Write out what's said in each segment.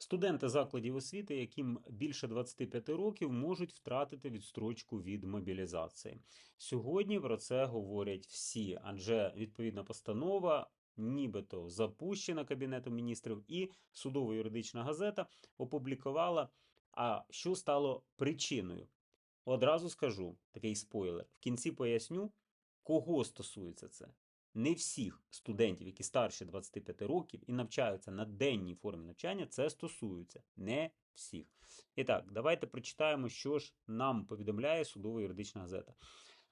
Студенти закладів освіти, яким більше 25 років, можуть втратити відстрочку від мобілізації. Сьогодні про це говорять всі, адже відповідна постанова нібито запущена Кабінетом міністрів, і судово-юридична газета опублікувала. А що стало причиною? Одразу скажу такий спойлер. В кінці поясню, кого стосується це. Не всіх студентів, які старше 25 років і навчаються на денній формі навчання, це стосується. Не всіх. І так, давайте прочитаємо, що ж нам повідомляє судово юридична газета.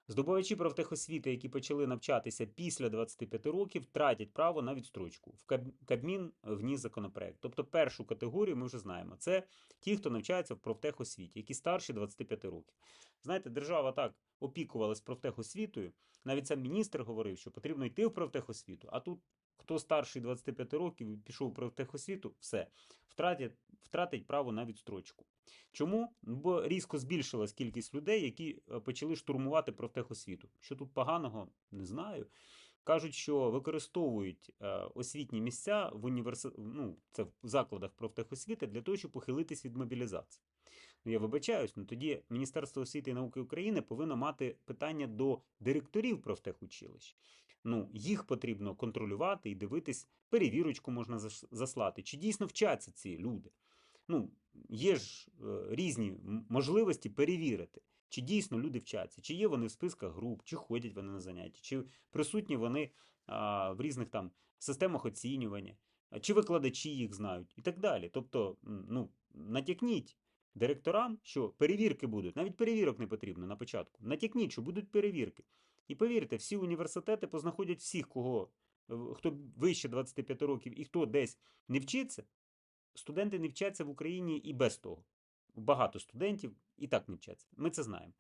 Здобувачі профтехосвіти, які почали навчатися після 25 років, втратять право на відстрочку. В Каб- Кабмін вніс законопроект. Тобто першу категорію ми вже знаємо. Це ті, хто навчається в профтехосвіті, які старші 25 років. Знаєте, держава так опікувалась профтехосвітою. Навіть сам міністр говорив, що потрібно йти в профтехосвіту. А тут хто старший 25 років пішов в профтехосвіту, все втратить, втратить право на відстрочку. Чому? Бо різко збільшилась кількість людей, які е, почали штурмувати профтехосвіту. Що тут поганого, не знаю. Кажуть, що використовують е, освітні місця в універси... ну, це в закладах профтехосвіти для того, щоб похилитись від мобілізації. Ну, я вибачаюсь, ну тоді Міністерство освіти і науки України повинно мати питання до директорів профтехучилищ. Ну, їх потрібно контролювати і дивитись, перевірочку можна заслати, чи дійсно вчаться ці люди. Ну, є ж е, різні можливості перевірити, чи дійсно люди вчаться, чи є вони в списках груп, чи ходять вони на заняття, чи присутні вони а, в різних там системах оцінювання, чи викладачі їх знають, і так далі. Тобто, ну, натякніть директорам, що перевірки будуть, навіть перевірок не потрібно на початку. Натякніть, що будуть перевірки. І повірте, всі університети познаходять всіх, кого, е, хто вище 25 років і хто десь не вчиться. Студенти не вчаться в Україні і без того. Багато студентів і так не вчаться. Ми це знаємо.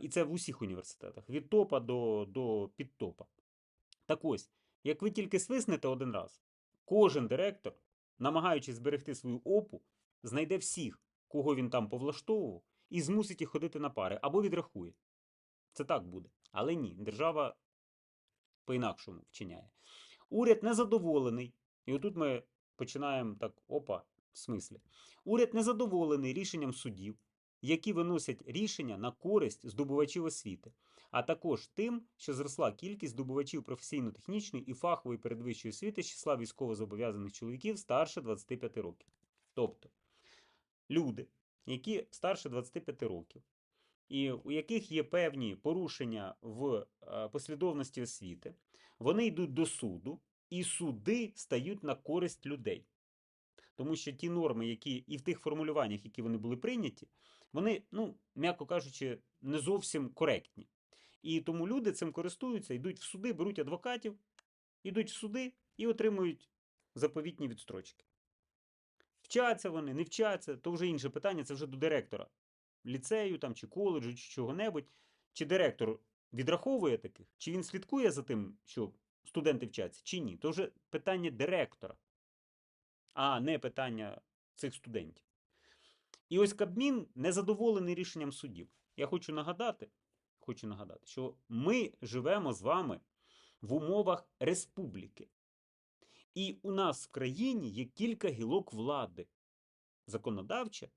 І це в усіх університетах, від топа до, до підтопа. Так ось, як ви тільки свиснете один раз, кожен директор, намагаючись зберегти свою опу, знайде всіх, кого він там повлаштовував, і змусить їх ходити на пари або відрахує. Це так буде. Але ні, держава по-інакшому вчиняє. Уряд незадоволений. І отут ми починаємо так, опа, в смислі. Уряд незадоволений рішенням судів, які виносять рішення на користь здобувачів освіти, а також тим, що зросла кількість здобувачів професійно-технічної і фахової передвищої освіти з числа військовозобов'язаних чоловіків старше 25 років. Тобто люди, які старше 25 років, і у яких є певні порушення в е, послідовності освіти, вони йдуть до суду, і суди стають на користь людей. Тому що ті норми, які і в тих формулюваннях, які вони були прийняті, вони, ну, м'яко кажучи, не зовсім коректні. І тому люди цим користуються, йдуть в суди, беруть адвокатів, йдуть в суди і отримують заповітні відстрочки. Вчаться вони, не вчаться, то вже інше питання, це вже до директора ліцею там, чи коледжу, чи чого-небудь. Чи директор відраховує таких, чи він слідкує за тим, що студенти вчаться, чи ні. То вже питання директора, а не питання цих студентів. І ось Кабмін незадоволений рішенням судів. Я хочу нагадати, хочу нагадати, що ми живемо з вами в умовах республіки. І у нас в країні є кілька гілок влади: законодавча,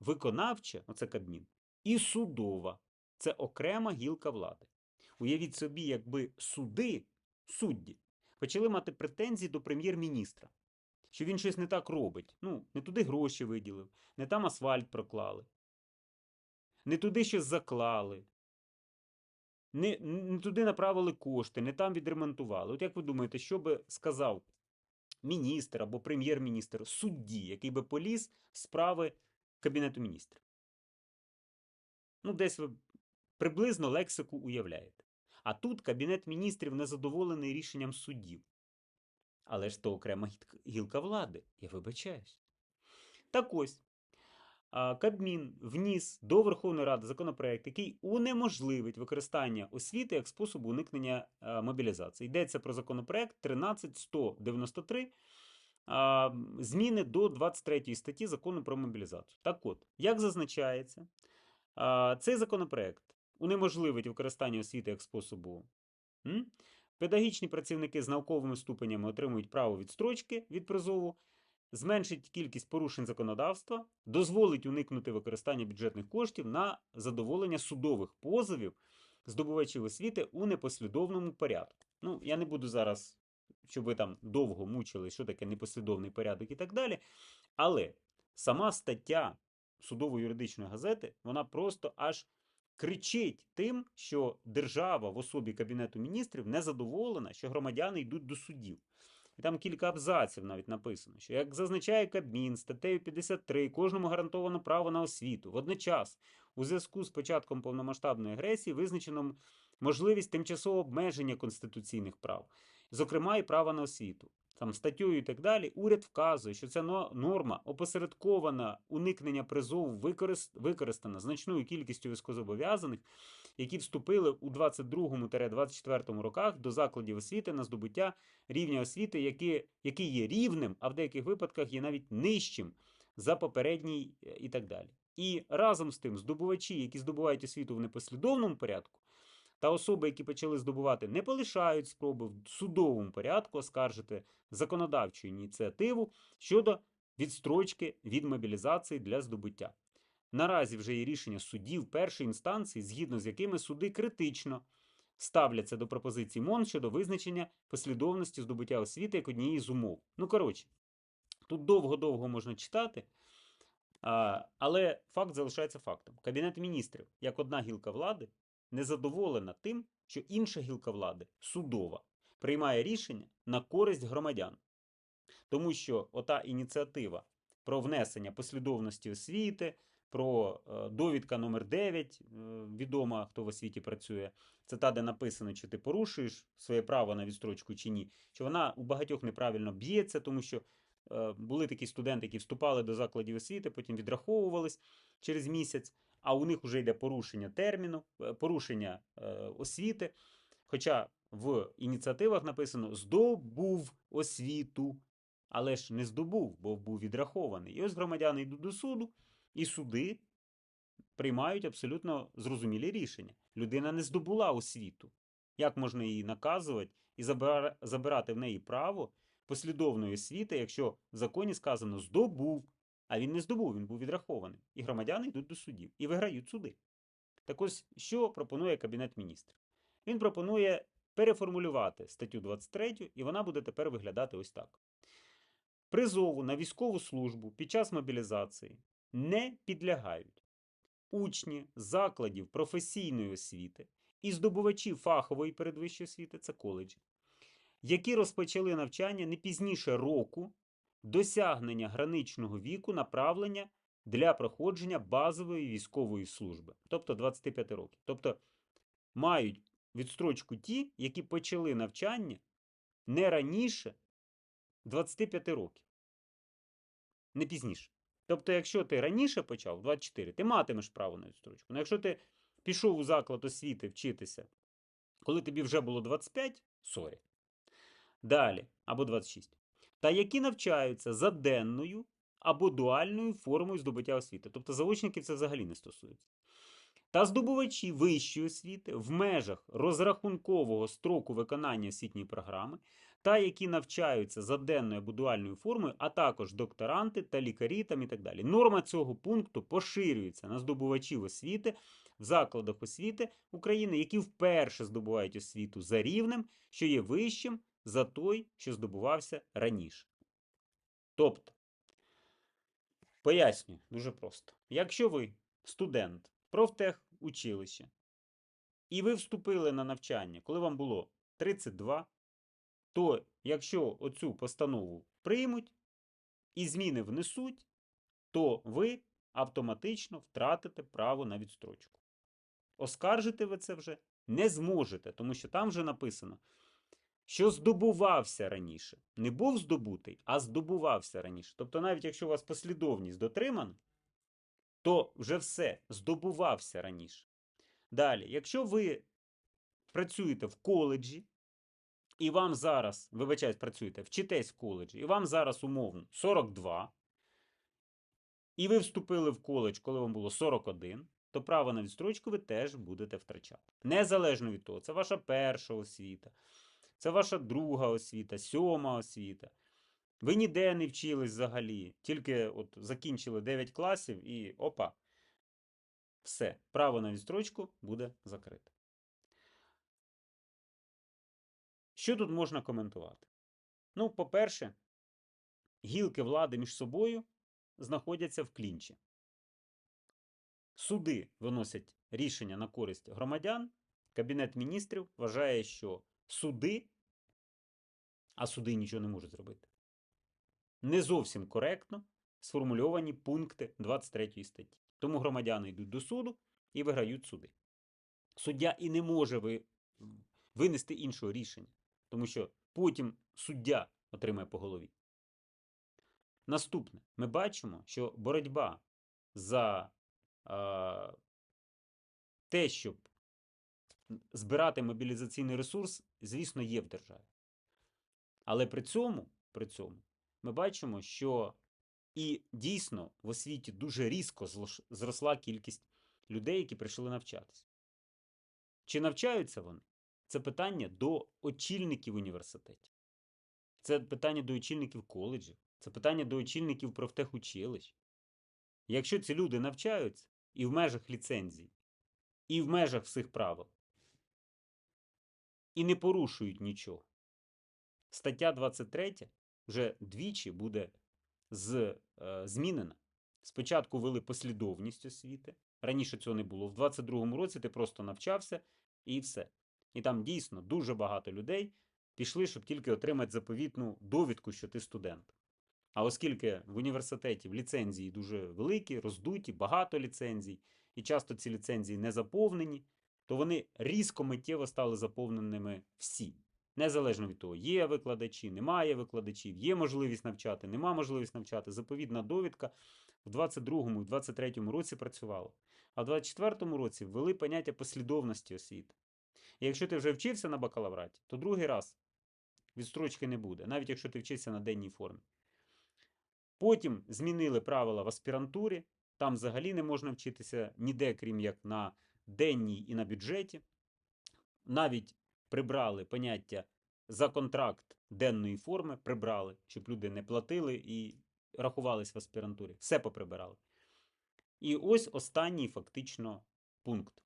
виконавча, оце Кабмін, і судова це окрема гілка влади. Уявіть собі, якби суди, судді, почали мати претензії до прем'єр-міністра, що він щось не так робить. Ну, не туди гроші виділив, не там асфальт проклали, не туди щось заклали, не, не туди направили кошти, не там відремонтували. От як ви думаєте, що би сказав міністр або прем'єр-міністр судді, який би поліз в справи Кабінету міністрів? Ну, десь ви приблизно лексику уявляєте. А тут Кабінет міністрів незадоволений рішенням суддів. Але ж то окрема гілка влади, я вибачаюсь. Так ось, Кабмін вніс до Верховної Ради законопроект, який унеможливить використання освіти як способу уникнення мобілізації. Йдеться про законопроект 13193, а, м, зміни до 23 статті закону про мобілізацію. Так от, як зазначається, цей законопроект унеможливить використання освіти як способу. Педагогічні працівники з науковими ступенями отримують право відстрочки від призову зменшить кількість порушень законодавства, дозволить уникнути використання бюджетних коштів на задоволення судових позовів здобувачів освіти у непослідовному порядку. Ну, я не буду зараз, щоб ви там довго мучили, що таке непослідовний порядок і так далі. Але сама стаття судово-юридичної газети, вона просто аж кричить тим, що держава в особі Кабінету міністрів не задоволена, що громадяни йдуть до судів. І там кілька абзаців навіть написано, що як зазначає Кабмін статтею 53, кожному гарантовано право на освіту. Водночас, у зв'язку з початком повномасштабної агресії, визначено можливість тимчасового обмеження конституційних прав, зокрема і права на освіту. Там статтю і так далі, уряд вказує, що ця но- норма опосередкована уникнення призову використ- використана значною кількістю військовозобов'язаних, які вступили у 22-24 роках до закладів освіти на здобуття рівня освіти, який, який є рівним, а в деяких випадках є навіть нижчим за попередній е, і так далі. І разом з тим, здобувачі, які здобувають освіту в непослідовному порядку, та особи, які почали здобувати, не полишають спроби в судовому порядку оскаржити законодавчу ініціативу щодо відстрочки від мобілізації для здобуття. Наразі вже є рішення судів першої інстанції, згідно з якими суди критично ставляться до пропозицій МОН щодо визначення послідовності здобуття освіти як однієї з умов. Ну, коротше, тут довго-довго можна читати, але факт залишається фактом. Кабінет міністрів, як одна гілка влади, незадоволена тим, що інша гілка влади, судова, приймає рішення на користь громадян. Тому що ота ініціатива про внесення послідовності освіти, про е, довідка номер 9, е, відома, хто в освіті працює, це та, де написано, чи ти порушуєш своє право на відстрочку чи ні, що вона у багатьох неправильно б'ється, тому що е, були такі студенти, які вступали до закладів освіти, потім відраховувались через місяць, а у них вже йде порушення терміну, е, порушення е, освіти. Хоча в ініціативах написано здобув освіту, але ж не здобув, бо був відрахований. І ось громадяни йдуть до суду, і суди приймають абсолютно зрозумілі рішення. Людина не здобула освіту. Як можна її наказувати і забирати в неї право послідовної освіти, якщо в законі сказано здобув, а він не здобув, він був відрахований. І громадяни йдуть до судів і виграють суди. Так ось, що пропонує Кабінет міністрів? Він пропонує переформулювати статтю 23, і вона буде тепер виглядати ось так. Призову на військову службу під час мобілізації не підлягають учні закладів професійної освіти і здобувачі фахової передвищої освіти, це коледжі, які розпочали навчання не пізніше року досягнення граничного віку направлення для проходження базової військової служби, тобто 25 років. Тобто мають відстрочку ті, які почали навчання не раніше 25 років. Не пізніше. Тобто, якщо ти раніше почав, 24, ти матимеш право на відстрочку. Ну, якщо ти пішов у заклад освіти вчитися, коли тобі вже було 25, сорі. Далі, або 26. Та які навчаються за денною або дуальною формою здобуття освіти. Тобто заочників це взагалі не стосується. Та здобувачі вищої освіти в межах розрахункового строку виконання освітньої програми, та які навчаються за денною або дуальною формою, а також докторанти та лікарі там і так далі. Норма цього пункту поширюється на здобувачів освіти в закладах освіти України, які вперше здобувають освіту за рівнем, що є вищим за той, що здобувався раніше. Тобто, пояснюю дуже просто. Якщо ви студент профтехучилища, і ви вступили на навчання, коли вам було 32, то якщо оцю постанову приймуть і зміни внесуть, то ви автоматично втратите право на відстрочку. Оскаржити ви це вже не зможете, тому що там вже написано, що здобувався раніше. Не був здобутий, а здобувався раніше. Тобто, навіть якщо у вас послідовність дотримана, то вже все здобувався раніше. Далі, якщо ви працюєте в коледжі, і вам зараз, вибачаюсь, працюєте, вчитесь в коледжі, і вам зараз умовно 42, і ви вступили в коледж, коли вам було 41, то право на відстрочку ви теж будете втрачати. Незалежно від того, це ваша перша освіта, це ваша друга освіта, сьома освіта. Ви ніде не вчились взагалі, тільки от закінчили 9 класів і опа. Все, право на відстрочку буде закрите. Що тут можна коментувати? Ну, по-перше, гілки влади між собою знаходяться в клінчі. Суди виносять рішення на користь громадян. Кабінет міністрів вважає, що суди, а суди нічого не можуть зробити, не зовсім коректно сформульовані пункти 23 статті. Тому громадяни йдуть до суду і виграють суди. Суддя і не може ви- винести іншого рішення, тому що потім суддя отримає по голові. Наступне, ми бачимо, що боротьба за е, те, щоб збирати мобілізаційний ресурс, звісно, є в державі. Але при цьому, при цьому ми бачимо, що і дійсно в освіті дуже різко зросла кількість людей, які прийшли навчатися. Чи навчаються вони? Це питання до очільників університетів. Це питання до очільників коледжів, це питання до очільників профтехучилищ. Якщо ці люди навчаються і в межах ліцензій, і в межах всіх правил, і не порушують нічого, стаття 23 вже двічі буде з, е, змінена. Спочатку ввели послідовність освіти. Раніше цього не було. В 22-му році ти просто навчався і все. І там дійсно дуже багато людей пішли, щоб тільки отримати заповітну довідку, що ти студент. А оскільки в університеті ліцензії дуже великі, роздуті, багато ліцензій, і часто ці ліцензії не заповнені, то вони різко миттєво стали заповненими всі. Незалежно від того, є викладачі, немає викладачів, є можливість навчати, нема можливість навчати. Заповідна довідка в 22-му і 23-му році працювала. А в 24-му році ввели поняття послідовності освіти. І якщо ти вже вчився на бакалавраті, то другий раз відстрочки не буде, навіть якщо ти вчишся на денній формі. Потім змінили правила в аспірантурі, там взагалі не можна вчитися ніде, крім як на денній і на бюджеті. Навіть прибрали поняття за контракт денної форми, прибрали, щоб люди не платили і рахувались в аспірантурі. Все поприбирали. І ось останній фактично пункт.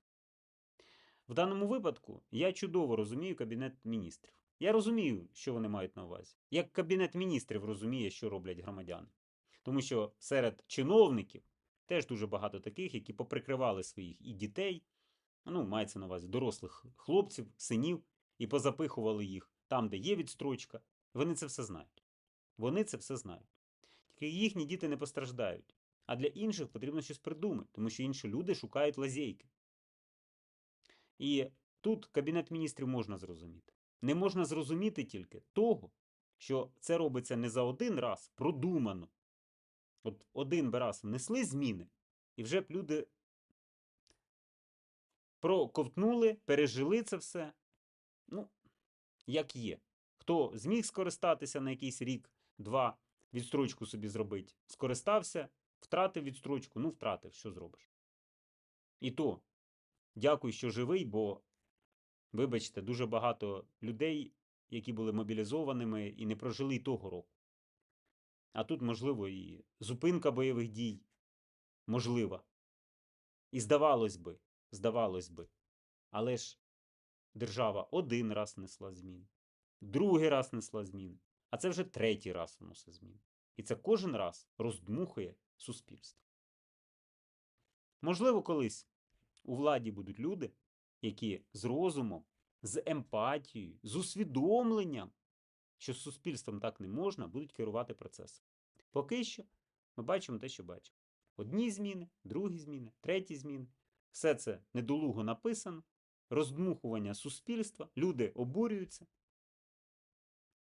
В даному випадку я чудово розумію Кабінет міністрів. Я розумію, що вони мають на увазі. Як Кабінет міністрів розуміє, що роблять громадяни. Тому що серед чиновників теж дуже багато таких, які поприкривали своїх і дітей, ну, мається на увазі дорослих хлопців, синів, і позапихували їх там, де є відстрочка. Вони це все знають. Вони це все знають. Тільки їхні діти не постраждають. А для інших потрібно щось придумати, тому що інші люди шукають лазейки. І тут Кабінет міністрів можна зрозуміти. Не можна зрозуміти тільки того, що це робиться не за один раз, продумано. От один раз внесли зміни, і вже б люди проковтнули, пережили це все. Ну, як є. Хто зміг скористатися на якийсь рік, два, відстрочку собі зробити, скористався, втратив відстрочку, ну втратив, що зробиш. І то, дякую, що живий, бо, вибачте, дуже багато людей, які були мобілізованими і не прожили того року. А тут, можливо, і зупинка бойових дій можлива. І здавалось би, здавалось би, але ж держава один раз несла зміни, другий раз несла зміни, а це вже третій раз вносить зміни. І це кожен раз роздмухує суспільство. Можливо, колись у владі будуть люди, які з розумом, з емпатією, з усвідомленням, що з суспільством так не можна, будуть керувати процесом. Поки що ми бачимо те, що бачимо. Одні зміни, другі зміни, треті зміни. Все це недолуго написано, роздмухування суспільства, люди обурюються.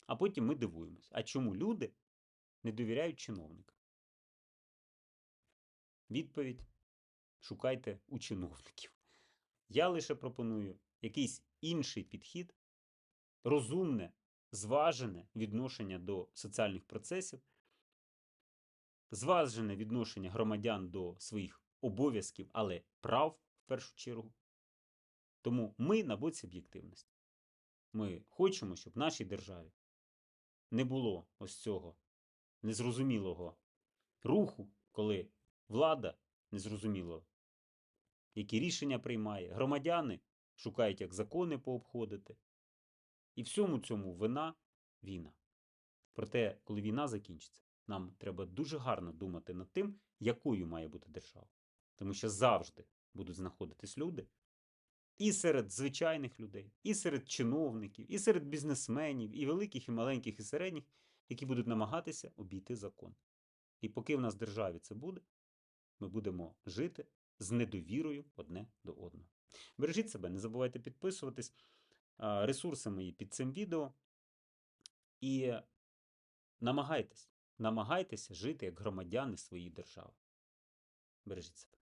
А потім ми дивуємось. А чому люди не довіряють чиновникам? Відповідь шукайте у чиновників. Я лише пропоную якийсь інший підхід, розумне, зважене відношення до соціальних процесів, зважене відношення громадян до своїх обов'язків, але прав в першу чергу. Тому ми на боці об'єктивності. Ми хочемо, щоб в нашій державі не було ось цього незрозумілого руху, коли влада незрозуміло, які рішення приймає, громадяни шукають, як закони пообходити. І всьому цьому вина війна. Проте, коли війна закінчиться, нам треба дуже гарно думати над тим, якою має бути держава. Тому що завжди будуть знаходитись люди і серед звичайних людей, і серед чиновників, і серед бізнесменів, і великих, і маленьких, і середніх, які будуть намагатися обійти закон. І поки в нас в державі це буде, ми будемо жити з недовірою одне до одного. Бережіть себе, не забувайте підписуватись. Ресурси мої під цим відео. І намагайтесь, намагайтеся жити як громадяни своєї держави. Бережіть себе.